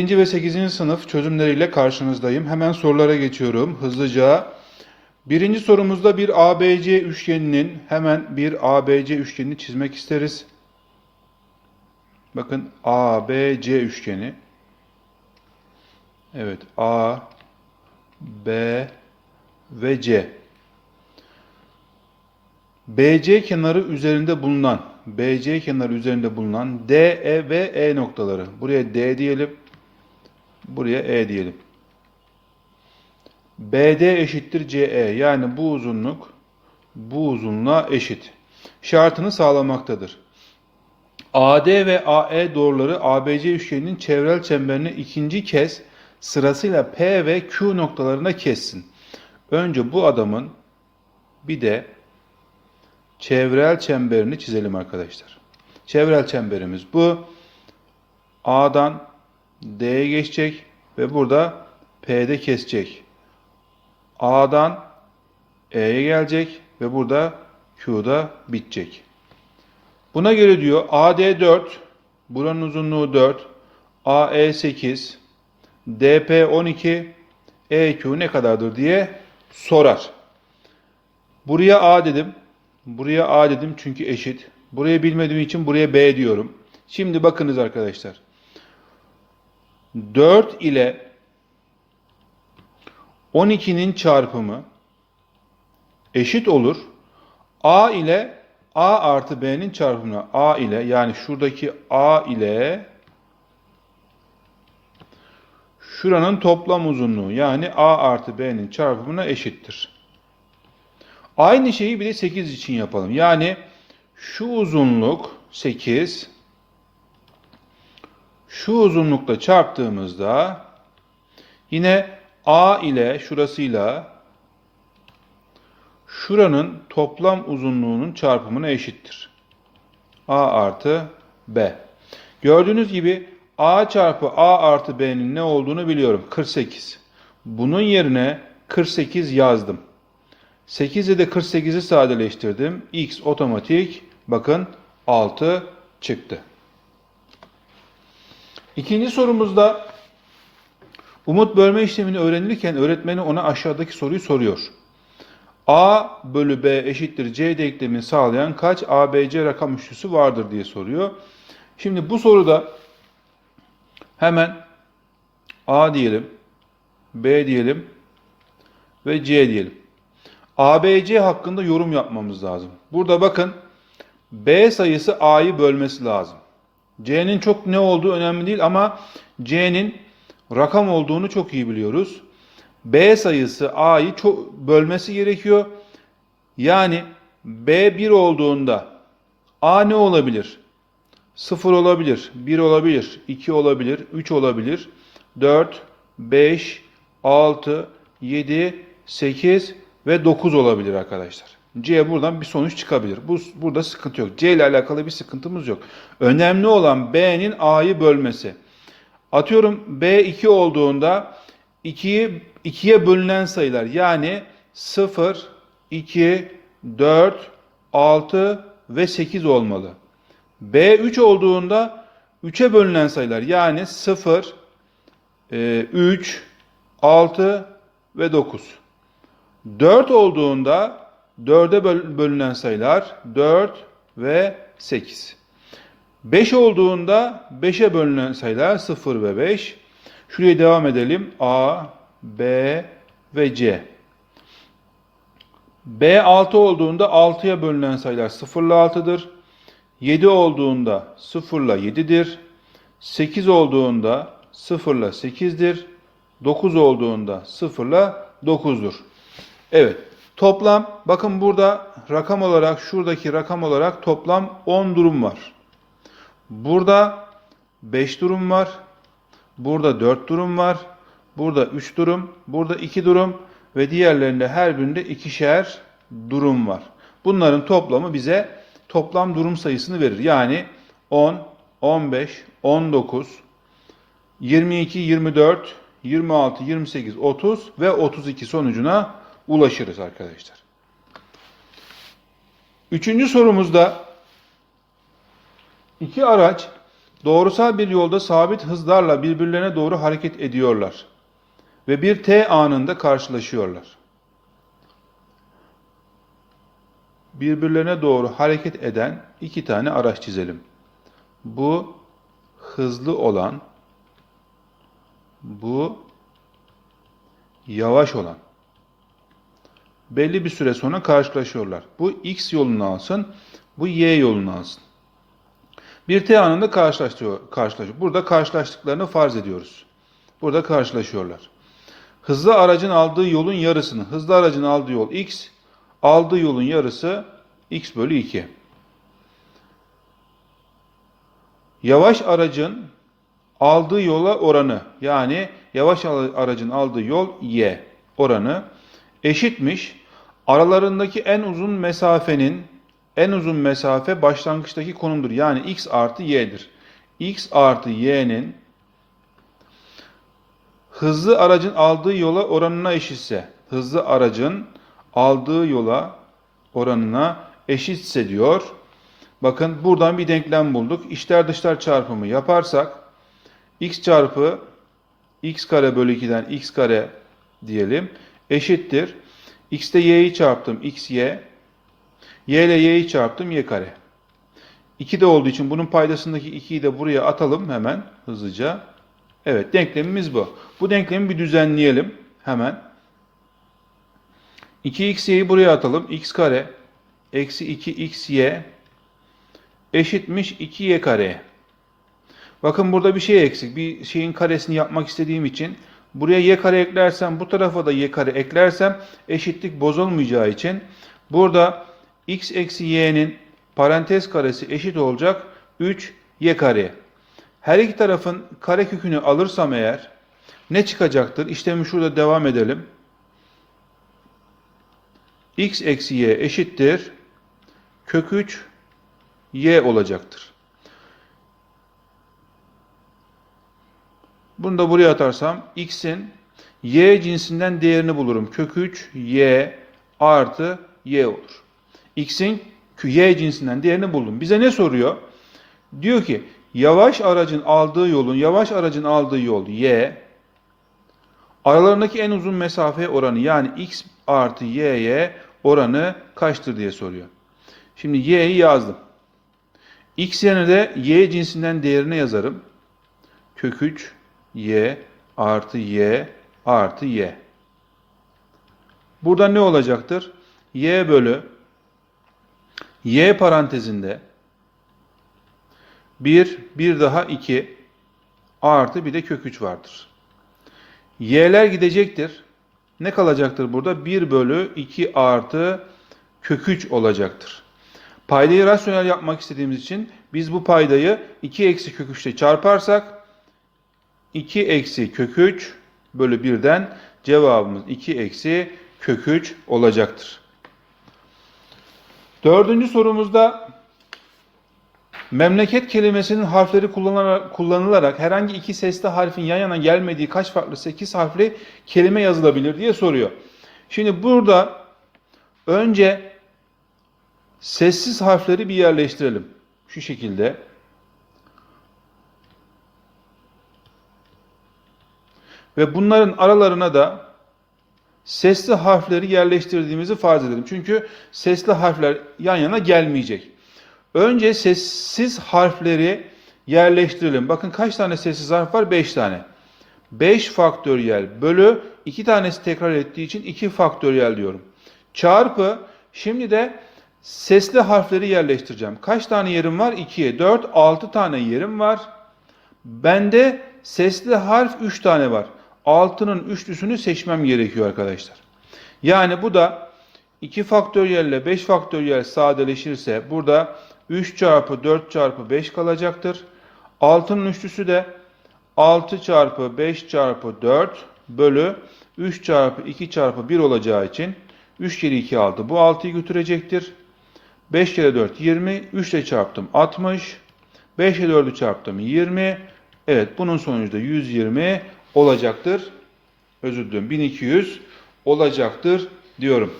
7. ve 8. sınıf çözümleriyle karşınızdayım. Hemen sorulara geçiyorum hızlıca. Birinci sorumuzda bir ABC üçgeninin hemen bir ABC üçgenini çizmek isteriz. Bakın ABC üçgeni. Evet A, B ve C. BC kenarı üzerinde bulunan BC kenarı üzerinde bulunan D, E ve E noktaları. Buraya D diyelim. Buraya E diyelim. BD eşittir CE. Yani bu uzunluk bu uzunluğa eşit. Şartını sağlamaktadır. AD ve AE doğruları ABC üçgeninin çevrel çemberini ikinci kez sırasıyla P ve Q noktalarına kessin. Önce bu adamın bir de çevrel çemberini çizelim arkadaşlar. Çevrel çemberimiz bu. A'dan D'ye geçecek ve burada P'de kesecek. A'dan E'ye gelecek ve burada Q'da bitecek. Buna göre diyor AD 4, buranın uzunluğu 4, AE 8, DP 12, EQ ne kadardır diye sorar. Buraya A dedim. Buraya A dedim çünkü eşit. Burayı bilmediğim için buraya B diyorum. Şimdi bakınız arkadaşlar. 4 ile 12'nin çarpımı eşit olur. A ile A artı B'nin çarpımına A ile yani şuradaki A ile şuranın toplam uzunluğu yani A artı B'nin çarpımına eşittir. Aynı şeyi bir de 8 için yapalım. Yani şu uzunluk 8 şu uzunlukla çarptığımızda yine A ile şurasıyla şuranın toplam uzunluğunun çarpımına eşittir. A artı B. Gördüğünüz gibi A çarpı A artı B'nin ne olduğunu biliyorum. 48. Bunun yerine 48 yazdım. 8 ile de 48'i sadeleştirdim. X otomatik bakın 6 çıktı. İkinci sorumuzda Umut bölme işlemini öğrenirken öğretmeni ona aşağıdaki soruyu soruyor. A bölü B eşittir C denklemini sağlayan kaç ABC rakam üçlüsü vardır diye soruyor. Şimdi bu soruda hemen A diyelim, B diyelim ve C diyelim. ABC hakkında yorum yapmamız lazım. Burada bakın B sayısı A'yı bölmesi lazım. C'nin çok ne olduğu önemli değil ama C'nin rakam olduğunu çok iyi biliyoruz. B sayısı A'yı çok bölmesi gerekiyor. Yani B 1 olduğunda A ne olabilir? 0 olabilir, 1 olabilir, 2 olabilir, 3 olabilir, 4, 5, 6, 7, 8 ve 9 olabilir arkadaşlar. C buradan bir sonuç çıkabilir. Bu burada sıkıntı yok. C ile alakalı bir sıkıntımız yok. Önemli olan B'nin A'yı bölmesi. Atıyorum B 2 olduğunda 2'yi 2'ye bölünen sayılar yani 0, 2, 4, 6 ve 8 olmalı. B 3 olduğunda 3'e bölünen sayılar yani 0, 3, 6 ve 9. 4 olduğunda 4'e bölünen sayılar 4 ve 8. 5 olduğunda 5'e bölünen sayılar 0 ve 5. Şuraya devam edelim. A, B ve C. B 6 olduğunda 6'ya bölünen sayılar 0 ile 6'dır. 7 olduğunda 0 ile 7'dir. 8 olduğunda 0 ile 8'dir. 9 olduğunda 0 ile 9'dur. Evet. Toplam bakın burada rakam olarak şuradaki rakam olarak toplam 10 durum var. Burada 5 durum var. Burada 4 durum var. Burada 3 durum. Burada 2 durum. Ve diğerlerinde her birinde ikişer durum var. Bunların toplamı bize toplam durum sayısını verir. Yani 10, 15, 19, 22, 24, 26, 28, 30 ve 32 sonucuna ulaşırız arkadaşlar. Üçüncü sorumuzda iki araç doğrusal bir yolda sabit hızlarla birbirlerine doğru hareket ediyorlar ve bir T anında karşılaşıyorlar. Birbirlerine doğru hareket eden iki tane araç çizelim. Bu hızlı olan, bu yavaş olan. Belli bir süre sonra karşılaşıyorlar. Bu X yolunu alsın, bu Y yolunu alsın. Bir T anında karşılaşıyor, karşılaşıyor. Burada karşılaştıklarını farz ediyoruz. Burada karşılaşıyorlar. Hızlı aracın aldığı yolun yarısını, hızlı aracın aldığı yol X, aldığı yolun yarısı X bölü 2. Yavaş aracın aldığı yola oranı, yani yavaş aracın aldığı yol Y oranı eşitmiş. Aralarındaki en uzun mesafenin en uzun mesafe başlangıçtaki konumdur. Yani x artı y'dir. x artı y'nin hızlı aracın aldığı yola oranına eşitse, hızlı aracın aldığı yola oranına eşitse diyor. Bakın buradan bir denklem bulduk. İçler dışlar çarpımı yaparsak x çarpı x kare bölü 2'den x kare diyelim eşittir. X'te y'yi çarptım x y. y ile y'yi çarptım y kare. 2 de olduğu için bunun paydasındaki 2'yi de buraya atalım hemen hızlıca. Evet denklemimiz bu. Bu denklemi bir düzenleyelim hemen. 2xy'yi buraya atalım. x kare eksi 2xy eşitmiş 2y kareye. Bakın burada bir şey eksik. Bir şeyin karesini yapmak istediğim için buraya y kare eklersem bu tarafa da y kare eklersem eşitlik bozulmayacağı için burada x eksi y'nin parantez karesi eşit olacak 3 y kare. Her iki tarafın kare kökünü alırsam eğer ne çıkacaktır? İşlemi şurada devam edelim. x eksi y eşittir. Kök 3 y olacaktır. Bunu da buraya atarsam x'in y cinsinden değerini bulurum. Kök 3 y artı y olur. x'in y cinsinden değerini buldum. Bize ne soruyor? Diyor ki yavaş aracın aldığı yolun yavaş aracın aldığı yol y aralarındaki en uzun mesafe oranı yani x artı y'ye oranı kaçtır diye soruyor. Şimdi y'yi yazdım. x yerine de y cinsinden değerini yazarım. Kök 3 y artı y artı y. Burada ne olacaktır? y bölü y parantezinde 1, bir daha 2 artı bir de kök 3 vardır. y'ler gidecektir. Ne kalacaktır burada? 1 bölü 2 artı kök 3 olacaktır. Paydayı rasyonel yapmak istediğimiz için biz bu paydayı 2 eksi kök 3 ile çarparsak 2 eksi kök 3 bölü 1'den cevabımız 2 eksi kök 3 olacaktır. Dördüncü sorumuzda memleket kelimesinin harfleri kullanılarak, kullanılarak herhangi iki sesli harfin yan yana gelmediği kaç farklı 8 harfli kelime yazılabilir diye soruyor. Şimdi burada önce sessiz harfleri bir yerleştirelim. Şu şekilde. Ve bunların aralarına da sesli harfleri yerleştirdiğimizi farz edelim. Çünkü sesli harfler yan yana gelmeyecek. Önce sessiz harfleri yerleştirelim. Bakın kaç tane sessiz harf var? 5 tane. 5 faktöriyel bölü 2 tanesi tekrar ettiği için 2 faktöriyel diyorum. Çarpı şimdi de sesli harfleri yerleştireceğim. Kaç tane yerim var? 2'ye 4, 6 tane yerim var. Bende sesli harf 3 tane var. 6'nın üçlüsünü seçmem gerekiyor arkadaşlar. Yani bu da 2 faktöriyel ile 5 faktöriyel sadeleşirse burada 3 çarpı 4 çarpı 5 kalacaktır. 6'nın üçlüsü de 6 çarpı 5 çarpı 4 bölü 3 çarpı 2 çarpı 1 olacağı için 3 kere 2 6. Bu 6'yı götürecektir. 5 kere 4 20. 3 ile çarptım 60. 5 ile 4'ü çarptım 20. Evet bunun sonucu da 120 olacaktır. Özür dilerim 1200 olacaktır diyorum.